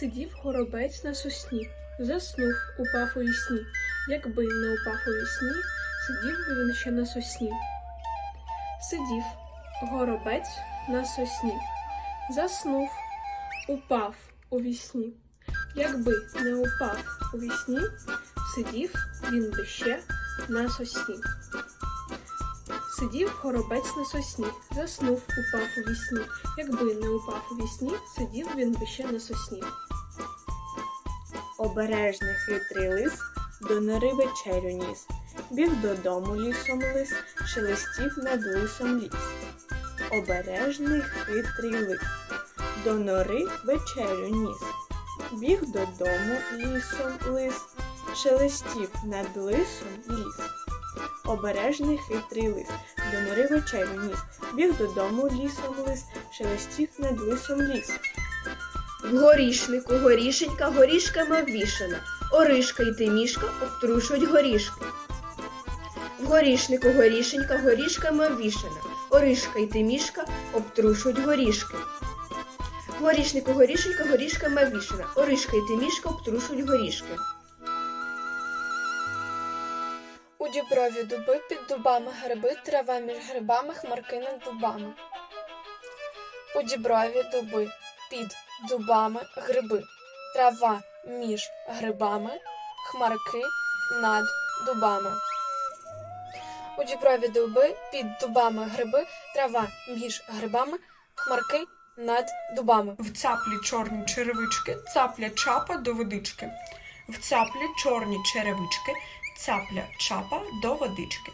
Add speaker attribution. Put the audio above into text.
Speaker 1: Сидів горобець на сосні, заснув, упав у вісні. Якби не упав у вісні, сидів би він ще на сосні. Сидів горобець на сосні, заснув, упав у вісні. Якби не упав у вісні, сидів він би ще на сосні. Сидів горобець на сосні, заснув, упав у вісні. Якби не упав у вісні, сидів він би ще на сосні.
Speaker 2: Обережний хитрий лис до нори вечерю ніс. Біг додому лісом лис, шелестів над лисом ліс. Обережний хитрий лис до нори вечерю ніс. Біг додому лісом лис, шелестів над лисом ліс. Обережний хитрий лис до нори вечерю ніс. Біг додому лісом лис, шелестів над лисом ліс.
Speaker 3: В горішнику горішенька горішками обвішана, оришка й тимішка обтрушують горішки. В горішнику горішенька горішками обвішана, оришка й тимішка обтрушують горішки. В горішнику горішенька горішками обвішана, оришка й тимішка обтрушують горішки.
Speaker 4: У діброві дуби під дубами гриби, трава між грибами, хмарки над дубами. У діброві дуби під дубами гриби, трава між грибами, хмарки над дубами. У діброві дуби під дубами гриби, трава між грибами, хмарки над дубами.
Speaker 5: В цаплі чорні черевички, цапля чапа до водички. В цаплі чорні черевички, цапля чапа до водички.